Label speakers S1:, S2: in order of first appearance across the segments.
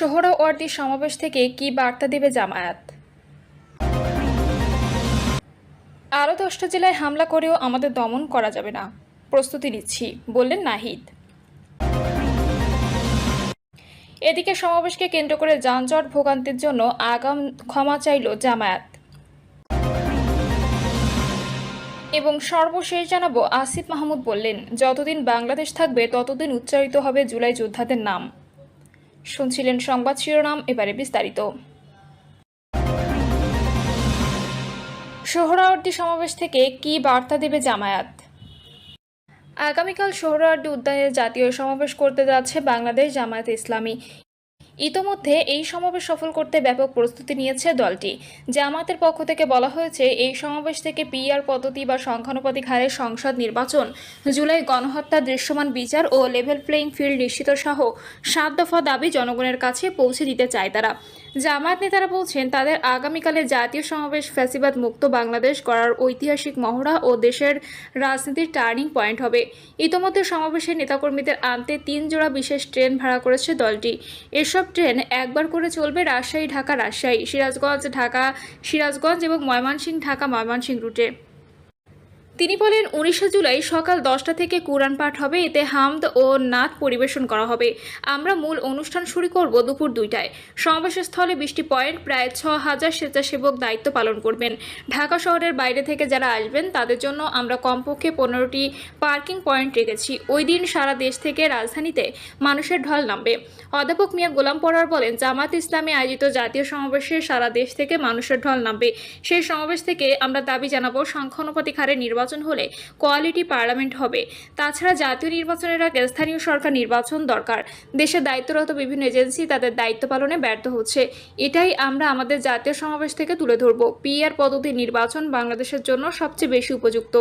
S1: সোহরাওয়ার্দী সমাবেশ থেকে কি বার্তা দেবে জামায়াত? আরও দশটা জেলায় হামলা করেও আমাদের দমন করা যাবে না। প্রস্তুতি নিচ্ছি, বললেন নাহিদ। এদিকে সমাবেশকে কেন্দ্র করে যানজট ভোগান্তির জন্য আগাম ক্ষমা চাইল জামায়াত। এবং সর্বশেষ জানাব, আসিফ মাহমুদ বললেন, যতদিন বাংলাদেশ থাকবে, ততদিন উচ্চারিত হবে জুলাই যোদ্ধাদের নাম। শুনছিলেন সংবাদ শিরোনাম, এবারে বিস্তারিত। সোহরাওয়ার্দী সমাবেশ থেকে কি বার্তা দেবে জামায়াত? আগামীকাল সোহরাওয়ার্দী উদ্যানে জাতীয় সমাবেশ করতে যাচ্ছে বাংলাদেশ জামায়াত ইসলামী। ইতোমধ্যে এই সমাবেশ সফল করতে ব্যাপক প্রস্তুতি নিয়েছে দলটি। জামাতের পক্ষ থেকে বলা হয়েছে, এই সমাবেশ থেকে পিআর পদ্ধতি বা সংখ্যানুপাতিক হারে সংসদ নির্বাচন, জুলাই গণহত্যা, দৃশ্যমান বিচার ও লেভেল প্লেইং ফিল্ড নিশ্চিত সহ সাত দফা দাবি জনগণের কাছে পৌঁছে দিতে চায় তারা। জামায়াত নেতারা বলছেন, তাদের আগামীকালে জাতীয় সমাবেশ ফ্যাসিবাদ মুক্ত বাংলাদেশ করার ঐতিহাসিক মহড়া ও দেশের রাজনীতির টার্নিং পয়েন্ট হবে। ইতোমধ্যে সমাবেশের নেতাকর্মীদের আনতে তিন জোড়া বিশেষ ট্রেন ভাড়া করেছে দলটি। এসব ট্রেন একবার করে চলবে রাজশাহী ঢাকা রাজশাহী সিরাজগঞ্জ ঢাকা সিরাজগঞ্জ এবং ময়মনসিংহ ঢাকা ময়মনসিংহ রুটে। তিনি বলেন, উনিশে জুলাই সকাল দশটা থেকে কোরআন পাঠ হবে, এতে হামদ ও নাথ পরিবেশন করা হবে। আমরা মূল অনুষ্ঠান শুরু করব দুপুর দুইটায়। সমাবেশের স্থলে বৃষ্টি পয়েন্ট প্রায় ছ হাজার স্বেচ্ছাসেবক দায়িত্ব পালন করবেন। ঢাকা শহরের বাইরে থেকে যারা আসবেন, তাদের জন্য আমরা কমপক্ষে পনেরোটি পার্কিং পয়েন্ট রেখেছি। ওই দিন সারা দেশ থেকে রাজধানীতে মানুষের ঢল নামবে। অধ্যাপক মিয়া গোলাম পরার বলেন জামাত ইসলামে আয়োজিত জাতীয় সমাবেশে সারা দেশ থেকে মানুষের ঢল নামবে। সেই সমাবেশ থেকে আমরা দাবি জানাব, সংখ্যানুপাতিক হারে নির্বাচন হলে কোয়ালিটি পার্লামেন্ট হবে। তাছাড়া জাতীয় নির্বাচনের আগে স্থানীয় সরকার নির্বাচন দরকার। দেশের দায়িত্বরত বিভিন্ন এজেন্সি তাদের দায়িত্ব পালনে ব্যর্থ হচ্ছে। এটাই আমরা আমাদের জাতীয় সমাবেশ থেকে তুলে ধরব। পিআর পদ্ধতি নির্বাচন বাংলাদেশের জন্য সবচেয়ে বেশি উপযুক্ত।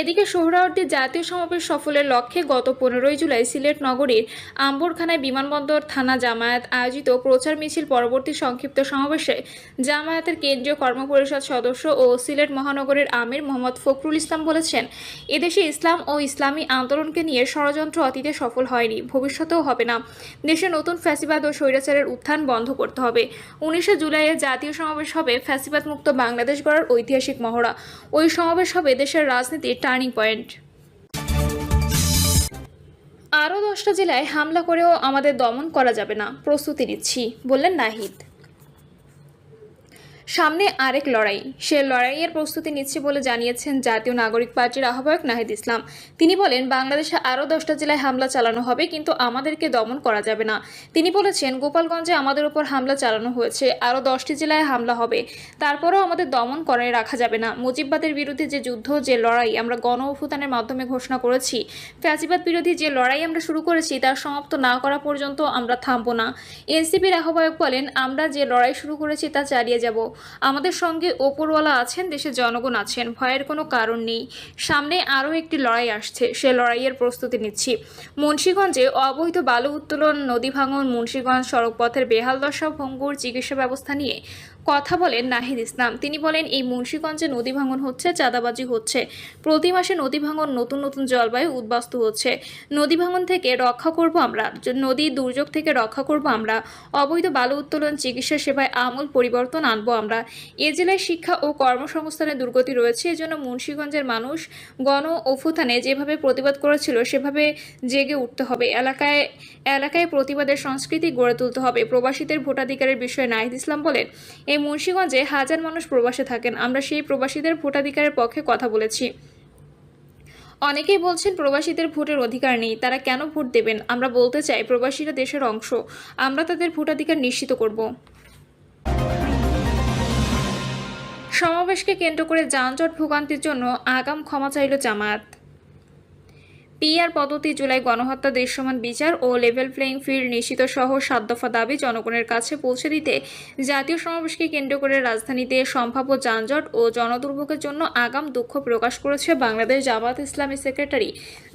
S1: এদিকে সোহরাওয়ার্দী জাতীয় সমাবেশ সফলের লক্ষ্যে গত পনেরোই জুলাই সিলেট নগরীর আম্বরখানায় বিমানবন্দর থানা জামায়াত আয়োজিত প্রচার মিছিল পরবর্তী সংক্ষিপ্ত সমাবেশে জামায়াতের কেন্দ্রীয় কর্মপরিষদ সদস্য ও সিলেট মহানগরের আমির মোহাম্মদ ফখরুল ইসলাম বলেছেন, এদেশে ইসলাম ও ইসলামী আন্দোলনকে নিয়ে ষড়যন্ত্র অতীতে সফল হয়নি, ভবিষ্যতেও হবে না। দেশে নতুন ফ্যাসিবাদ ও স্বৈরাচারের উত্থান বন্ধ করতে হবে। উনিশে জুলাইয়ে জাতীয় সমাবেশ হবে ফ্যাসিবাদ মুক্ত বাংলাদেশ গড়ার ঐতিহাসিক মহড়া। ওই সমাবেশ হবে দেশের রাজনীতির টার্নিং পয়েন্ট। আরও দশটা জেলায় হামলা করেও আমাদের দমন করা যাবে না। প্রস্তুতি নিচ্ছি, বললেন নাহিদ। সামনে আরেক লড়াই। সে লড়াইয়ের প্রস্তুতি নিচ্ছে বলে জানিয়েছেন জাতীয় নাগরিক পার্টির আহ্বায়ক নাহিদ ইসলাম। তিনি বলেন, বাংলাদেশে আরও দশটা জেলায় হামলা চালানো হবে, কিন্তু আমাদেরকে দমন করা যাবে না। তিনি বলেছেন, গোপালগঞ্জে আমাদের উপর হামলা চালানো হয়েছে, আরও দশটি জেলায় হামলা হবে। তারপরেও আমাদের দমন করে রাখা যাবে না। মুজিববাদের বিরুদ্ধে যে যুদ্ধ, যে লড়াই আমরা গণ অভ্যুত্থানের মাধ্যমে ঘোষণা করেছি, ফ্যাসিবাদ বিরোধী যে লড়াই আমরা শুরু করেছি, তা সমাপ্ত না করা পর্যন্ত আমরা থামবো না। এনসিপির আহ্বায়ক বলেন, আমরা যে লড়াই শুরু করেছি, তা চালিয়ে যাব। আমাদের সঙ্গে ওপরওয়ালা আছেন দেশের জনগণ আছেন, ভয়ের কোনো কারণ নেই। সামনে আরও একটি লড়াই আসছে, সে লড়াইয়ের প্রস্তুতি নিচ্ছি। মুন্সীগঞ্জে অবৈধ বালু উত্তোলন, নদী ভাঙন, মুন্সীগঞ্জ সড়কপথের বেহাল দশা, ভঙ্গুর চিকিৎসা ব্যবস্থা নিয়ে কথা বলেন নাহিদ ইসলাম। তিনি বলেন, এই মুন্সীগঞ্জে নদী ভাঙন হচ্ছে, চাঁদাবাজি হচ্ছে। প্রতি মাসে নদী ভাঙন, নতুন নতুন জলবায়ু উদ্বাস্ত হচ্ছে। নদী ভাঙন থেকে রক্ষা করব আমরা নদী দুর্যোগ থেকে রক্ষা করব আমরা। অবৈধ বালু উত্তোলন, চিকিৎসা সেবায় আমূল পরিবর্তন আনব আমরা। এ জেলায় শিক্ষা ও কর্মসংস্থানের দুর্গতি রয়েছে, এজন্য মুন্সীগঞ্জের মানুষ গণ অভ্যুত্থানে যেভাবে প্রতিবাদ করেছিল, সেভাবে জেগে উঠতে হবে। এলাকায় এলাকায় প্রতিবাদের সংস্কৃতি গড়ে তুলতে হবে। প্রবাসীদের ভোটাধিকারের বিষয়ে নাহিদ ইসলাম বলেন এই মুন্সীগঞ্জে হাজার মানুষ প্রবাসে থাকেন। আমরা সেই প্রবাসীদের ভোটাধিকারের পক্ষে কথা বলেছি। অনেকেই বলছেন প্রবাসীদের ভোটের অধিকার নেই, তারা কেন ভোট দেবেন? আমরা বলতে চাই প্রবাসীরা দেশের অংশ, আমরা তাদের ভোটাধিকার নিশ্চিত করব। সমাবেশকে কেন্দ্র করে যানজট ভোগান্তির জন্য আগাম ক্ষমা চাইল জামায়াত। পিআর পদ্ধতি, জুলাই গণহত্যা, দৃশ্যমান বিচার ও লেভেল প্লেইং ফিল্ড নিশ্চিত সহ সাত দফা দাবি জনগণের কাছে পৌঁছে দিতে জাতীয় সমাবেশকে কেন্দ্র করে রাজধানীতে সম্ভাব্য যানজট ও জনদুর্ভোগের জন্য আগাম দুঃখ প্রকাশ করেছে বাংলাদেশ জামাত ইসলামী সেক্রেটারি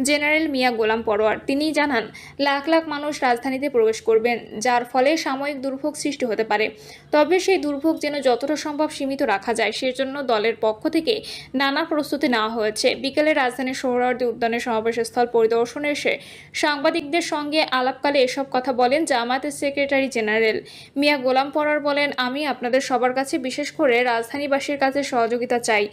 S1: জেনারেল মিয়া গোলাম পরোয়ার। তিনি জানান, লাখ লাখ মানুষ রাজধানীতে প্রবেশ করবেন, যার ফলে সাময়িক দুর্ভোগ সৃষ্টি হতে পারে। তবে সেই দুর্ভোগ যেন যতটা সম্ভব সীমিত রাখা যায়, সেজন্য দলের পক্ষ থেকে নানা প্রস্তুতি নেওয়া হয়েছে। বিকেলে রাজধানীর সোহরাওয়ার্দী উদ্যানের সমাবেশ ঘটনাস্থল পরিদর্শনে এসে সাংবাদিকদের সঙ্গে আলাপকালে এসব কথা বলেন জামায়াতের সেক্রেটারি জেনারেল। মিয়া গোলাম পরার বলেন, আমি আপনাদের সবার কাছে বিশেষ করে রাজধানীবাসীর কাছে সহযোগিতা চাই।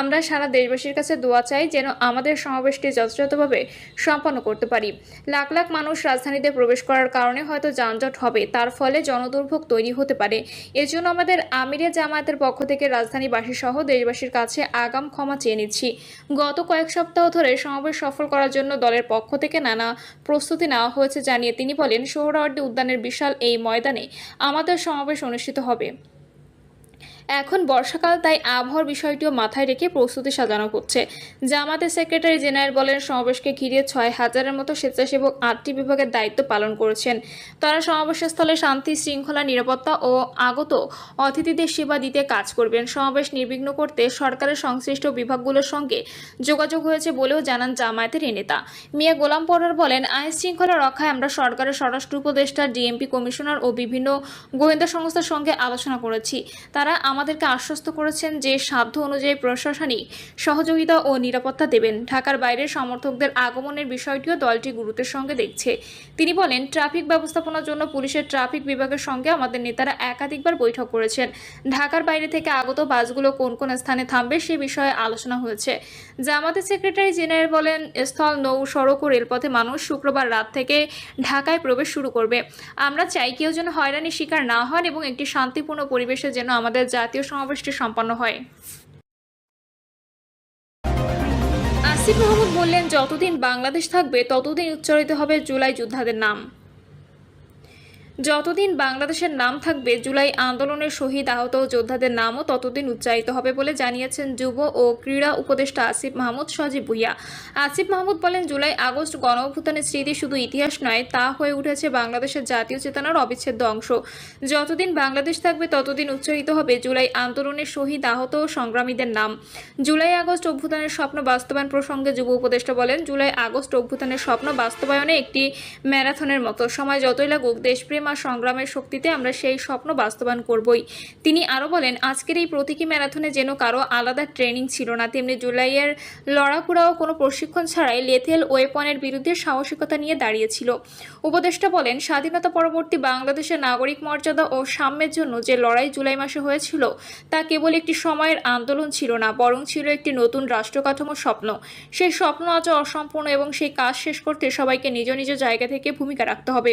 S1: আমরা সারা দেশবাসীর কাছে দোয়া চাই যেন আমাদের সমাবেশটি যথাযথভাবে সম্পন্ন করতে পারি। লাখ লাখ মানুষ রাজধানীতে প্রবেশ করার কারণে হয়তো যানজট হবে, তার ফলে জনদুর্ভোগ তৈরি হতে পারে। এজন্য আমাদের আমিরে জামায়াতের পক্ষ থেকে রাজধানীবাসী সহ দেশবাসীর কাছে আগাম ক্ষমা চেয়ে নিচ্ছি। গত কয়েক সপ্তাহ ধরে সমাবেশ সফল করার জন্য দলের পক্ষ থেকে নানা প্রস্তুতি নেওয়া হয়েছে জানিয়ে তিনি বলেন, সোহরাওয়ার্দী উদ্যানের বিশাল এই ময়দানে আমাদের সমাবেশ অনুষ্ঠিত হবে। এখন বর্ষাকাল, তাই আবহাওয়ার বিষয়টিও মাথায় রেখে প্রস্তুতি সাজানো হচ্ছে। জামাতের সেক্রেটারি জেনারেল বলেন, সমাবেশকে ঘিরে ছয় হাজারের মতো স্বেচ্ছাসেবক আটটি বিভাগের দায়িত্ব পালন করেছেন। তারা সমাবেশস্থলে শান্তি, শৃঙ্খলা, নিরাপত্তা ও আগত অতিথিদের সেবা দিতে কাজ করবেন। সমাবেশ নির্বিঘ্ন করতে সরকারের সংশ্লিষ্ট বিভাগগুলোর সঙ্গে যোগাযোগ হয়েছে বলেও জানান জামায়াতের নেতা। মিয়া গোলাম পরার বলেন, আইন শৃঙ্খলা রক্ষায় আমরা সরকারের স্বরাষ্ট্র উপদেষ্টা, ডিএমপি কমিশনার ও বিভিন্ন গোয়েন্দা সংস্থার সঙ্গে আলোচনা করেছি। তারা আমাদেরকে আশ্বস্ত করেছেন যে সাধ্য অনুযায়ী প্রশাসনিক সহযোগিতা ও নিরাপত্তা দেবেন। ঢাকার বাইরের সমর্থকদের আগমনের বিষয়টিও দলটি গুরুত্বের সঙ্গে দেখছে। তিনি বলেন, ট্রাফিক ব্যবস্থাপনার জন্য পুলিশের ট্রাফিক বিভাগের সঙ্গে আমাদের নেতারা একাধিকবার বৈঠক করেছেন। ঢাকার বাইরে থেকে আগত বাসগুলো কোন কোন স্থানে থামবে সে বিষয়ে আলোচনা হয়েছে। জামাতের সেক্রেটারি জেনারেল বলেন, স্থল, নৌ, সড়ক ও রেলপথে মানুষ শুক্রবার রাত থেকে ঢাকায় প্রবেশ শুরু করবে। আমরা চাই কেউ যেন হয়রানির শিকার না হন এবং একটি শান্তিপূর্ণ পরিবেশে যেন আমাদের জাতীয় সমাবেশটি সম্পন্ন হয়। আসিফ মাহমুদ বললেন, যতদিন বাংলাদেশ থাকবে, ততদিন উচ্চারিত হবে জুলাই যোদ্ধাদের নাম। যতদিন বাংলাদেশের নাম থাকবে, জুলাই আন্দোলনের শহীদ আহত যোদ্ধাদের নামও ততদিন উচ্চারিত হবে বলে জানিয়েছেন যুব ও ক্রীড়া উপদেষ্টা আসিফ মাহমুদ সজীব ভুইয়া। আসিফ মাহমুদ বলেন, জুলাই আগস্ট গণ অভ্যুত্থানের স্মৃতি শুধু ইতিহাস নয়, তা হয়ে উঠেছে বাংলাদেশের জাতীয় চেতনার অবিচ্ছেদ্য অংশ। যতদিন বাংলাদেশ থাকবে, ততদিন উচ্চারিত হবে জুলাই আন্দোলনের শহীদ আহত ও সংগ্রামীদের নাম। জুলাই আগস্ট অভ্যুত্থানের স্বপ্ন বাস্তবায়ন প্রসঙ্গে যুব উপদেষ্টা বলেন, জুলাই আগস্ট অভ্যুত্থানের স্বপ্ন বাস্তবায়নে একটি ম্যারাথনের মতো। সময় যতই লাগুক, দেশপ্রেম আর সংগ্রামের শক্তিতে আমরা সেই স্বপ্ন বাস্তবায়ন করবই। তিনি আরও বলেন, আজকের এই প্রতীকী ম্যারাথনে যেন কারও আলাদা ট্রেনিং ছিল না, তেমনি জুলাইয়ের লড়াকুড়াও কোনো প্রশিক্ষণ ছাড়াই লেথেল ওয়েপনের বিরুদ্ধে সাহসিকতা নিয়ে দাঁড়িয়েছিল। উপদেষ্টা বলেন, স্বাধীনতা পরবর্তী বাংলাদেশের নাগরিক মর্যাদা ও সাম্যের জন্য যে লড়াই জুলাই মাসে হয়েছিল, তা কেবল একটি সময়ের আন্দোলন ছিল না, বরং ছিল একটি নতুন রাষ্ট্র কাঠামোর স্বপ্ন। সেই স্বপ্ন আজও অসম্পূর্ণ এবং সেই কাজ শেষ করতে সবাইকে নিজ নিজ জায়গা থেকে ভূমিকা রাখতে হবে।